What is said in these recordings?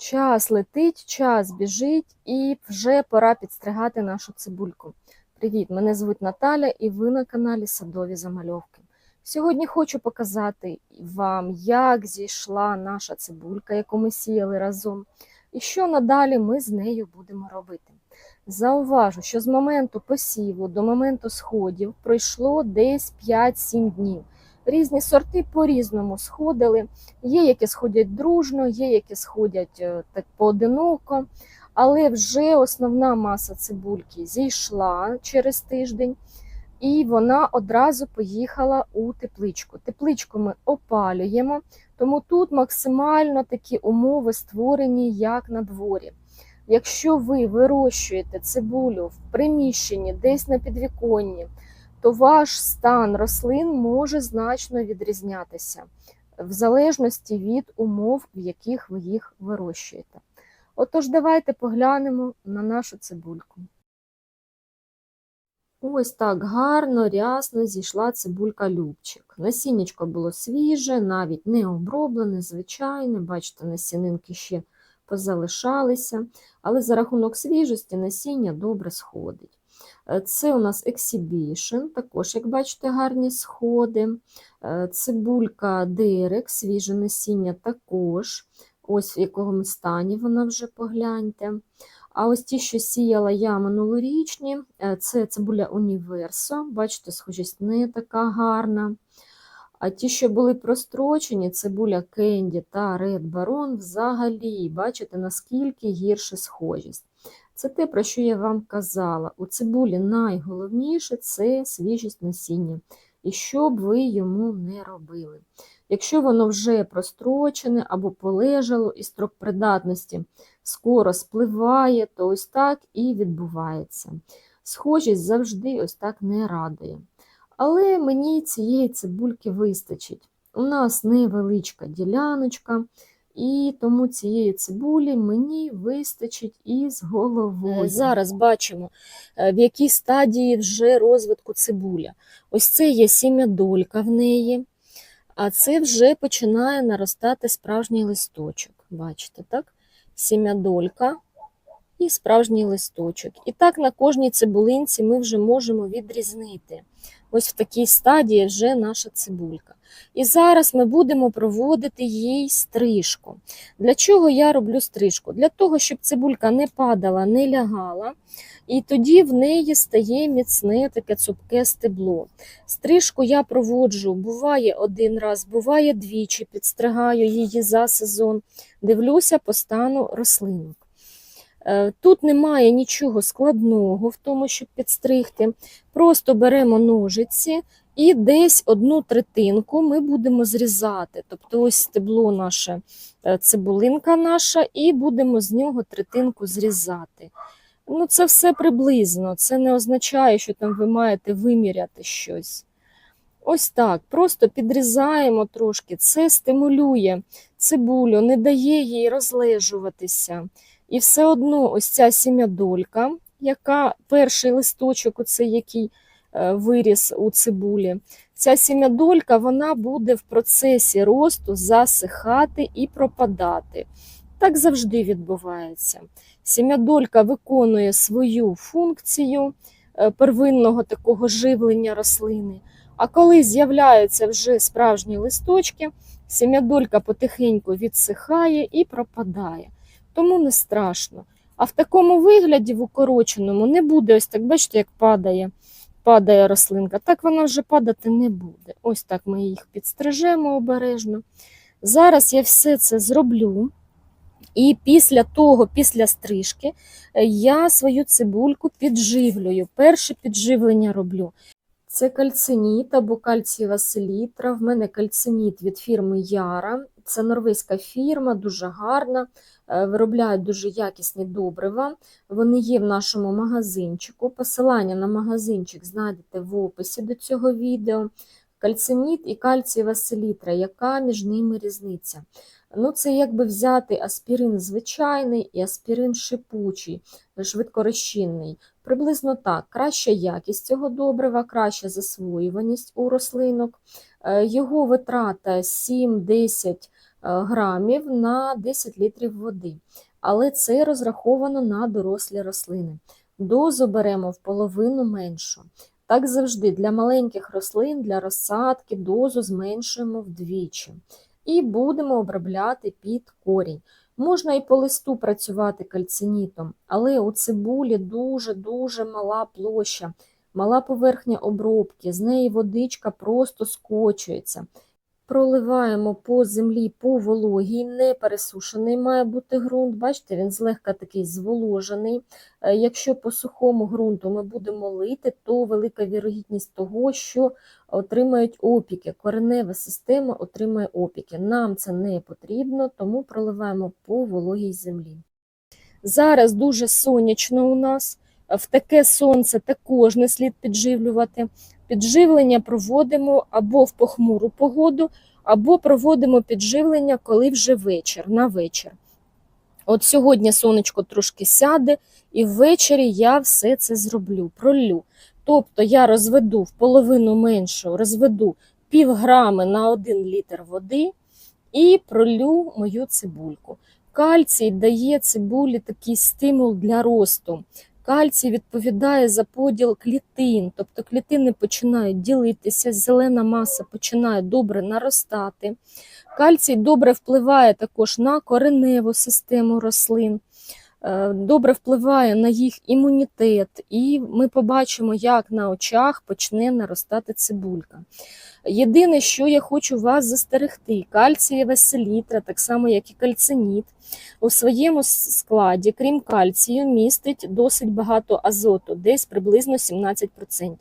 Час летить, час біжить, і вже пора підстригати нашу цибульку. Привіт! Мене звуть Наталя, і ви на каналі Садові Замальовки. Сьогодні хочу показати вам, як зійшла наша цибулька, яку ми сіяли разом, і що надалі ми з нею будемо робити. Зауважу, що з моменту посіву до моменту сходів пройшло десь 5-7 днів. Різні сорти по-різному сходили. Є, які сходять дружно, є, які сходять е, так поодиноко. Але вже основна маса цибульки зійшла через тиждень, і вона одразу поїхала у тепличку. Тепличку ми опалюємо, тому тут максимально такі умови створені, як на дворі. Якщо ви вирощуєте цибулю в приміщенні, десь на підвіконні, то ваш стан рослин може значно відрізнятися в залежності від умов, в яких ви їх вирощуєте. Отож, давайте поглянемо на нашу цибульку. Ось так гарно, рясно зійшла цибулька любчик. Насіннячко було свіже, навіть не оброблене, звичайне. Бачите, насінинки ще позалишалися, але за рахунок свіжості насіння добре сходить. Це у нас Exhibition, також, як бачите, гарні сходи. Цибулька Дерек, свіже насіння також. Ось в якому стані вона вже погляньте. А ось ті, що сіяла я минулорічні, це цибуля Універсо. Бачите, схожість не така гарна. А ті, що були прострочені, цибуля Кенді та Ред Барон, взагалі, бачите, наскільки гірша схожість. Це те, про що я вам казала. У цибулі найголовніше це свіжість насіння. І що б ви йому не робили. Якщо воно вже прострочене або полежало і строк придатності скоро спливає, то ось так і відбувається. Схожість завжди ось так не радує. Але мені цієї цибульки вистачить. У нас невеличка діляночка, і тому цієї цибулі мені вистачить із головою. Зараз бачимо, е, в якій стадії вже розвитку цибуля. Ось це є сім'ядолька в неї, а це вже починає наростати справжній листочок. Бачите, так? Сім'ядолька і справжній листочок. І так на кожній цибулинці ми вже можемо відрізнити. Ось в такій стадії вже наша цибулька. І зараз ми будемо проводити їй стрижку. Для чого я роблю стрижку? Для того, щоб цибулька не падала, не лягала, і тоді в неї стає міцне таке цупке стебло. Стрижку я проводжу, буває один раз, буває двічі, підстригаю її за сезон, дивлюся по стану рослинок. Тут немає нічого складного в тому, щоб підстригти. Просто беремо ножиці і десь одну третинку ми будемо зрізати. Тобто ось стебло наше, цибулинка наша, і будемо з нього третинку зрізати. Ну, Це все приблизно, це не означає, що там ви маєте виміряти щось. Ось так, просто підрізаємо трошки, це стимулює цибулю, не дає їй розлежуватися. І все одно ось ця сім'ядолька, яка перший листочок, оцей який виріс у цибулі, ця сім'ядолька вона буде в процесі росту засихати і пропадати. Так завжди відбувається. Сім'ядолька виконує свою функцію первинного такого живлення рослини. А коли з'являються вже справжні листочки, сім'ядолька потихеньку відсихає і пропадає тому не страшно. А в такому вигляді, в укороченому, не буде ось так, бачите, як падає падає рослинка. Так вона вже падати не буде. Ось так ми їх підстрижемо обережно. Зараз я все це зроблю. І після того, після стрижки, я свою цибульку підживлюю. Перше підживлення роблю. Це кальциніт або кальцієва селітра. В мене кальциніт від фірми Яра. Це норвезька фірма, дуже гарна, е, виробляють дуже якісні добрива. Вони є в нашому магазинчику. Посилання на магазинчик знайдете в описі до цього відео. Кальциніт і кальцієва селітра, яка між ними різниця? Ну, Це якби взяти аспірин звичайний і аспірин шипучий, швидкорозчинний. Приблизно так, краща якість цього добрива, краща засвоюваність у рослинок. Е, його витрата 7-10 грамів на 10 літрів води. Але це розраховано на дорослі рослини. Дозу беремо в половину меншу. Так завжди для маленьких рослин, для розсадки дозу зменшуємо вдвічі. І будемо обробляти під корінь. Можна і по листу працювати кальцинітом, але у цибулі дуже-дуже мала площа, мала поверхня обробки, з неї водичка просто скочується. Проливаємо по землі по вологій, не пересушений має бути ґрунт. Бачите, він злегка такий зволожений. Е, Якщо по сухому ґрунту ми будемо лити, то велика вірогідність того, що отримають опіки. Коренева система отримає опіки. Нам це не потрібно, тому проливаємо по вологій землі. Зараз дуже сонячно у нас. В таке сонце також не слід підживлювати. Підживлення проводимо або в похмуру погоду, або проводимо підживлення, коли вже вечір, на вечір. От сьогодні сонечко трошки сяде, і ввечері я все це зроблю, пролю. Тобто я розведу в половину меншу, розведу пів на 1 літр води і пролю мою цибульку. Кальцій дає цибулі такий стимул для росту. Кальцій відповідає за поділ клітин, тобто клітини починають ділитися, зелена маса починає добре наростати. Кальцій добре впливає також на кореневу систему рослин, добре впливає на їх імунітет, і ми побачимо, як на очах почне наростати цибулька. Єдине, що я хочу вас застерегти, кальцієва селітра, так само як і кальциніт, у своєму складі, крім кальцію, містить досить багато азоту, десь приблизно 17%.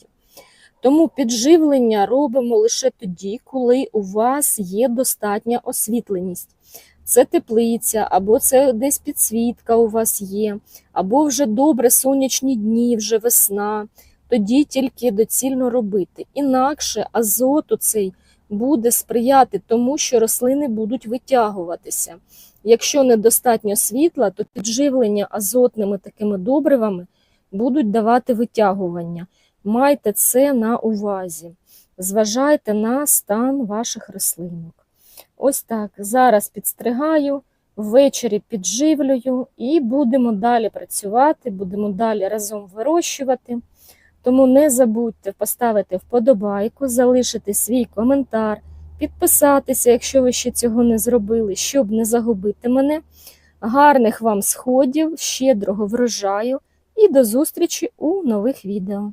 Тому підживлення робимо лише тоді, коли у вас є достатня освітленість. Це теплиця, або це десь підсвітка у вас є, або вже добре сонячні дні, вже весна. Тоді тільки доцільно робити. Інакше азоту цей буде сприяти тому, що рослини будуть витягуватися. Якщо недостатньо світла, то підживлення азотними такими добривами будуть давати витягування. Майте це на увазі. Зважайте на стан ваших рослинок. Ось так. Зараз підстригаю, ввечері підживлюю і будемо далі працювати, будемо далі разом вирощувати. Тому не забудьте поставити вподобайку, залишити свій коментар, підписатися, якщо ви ще цього не зробили, щоб не загубити мене. Гарних вам сходів, щедрого врожаю і до зустрічі у нових відео.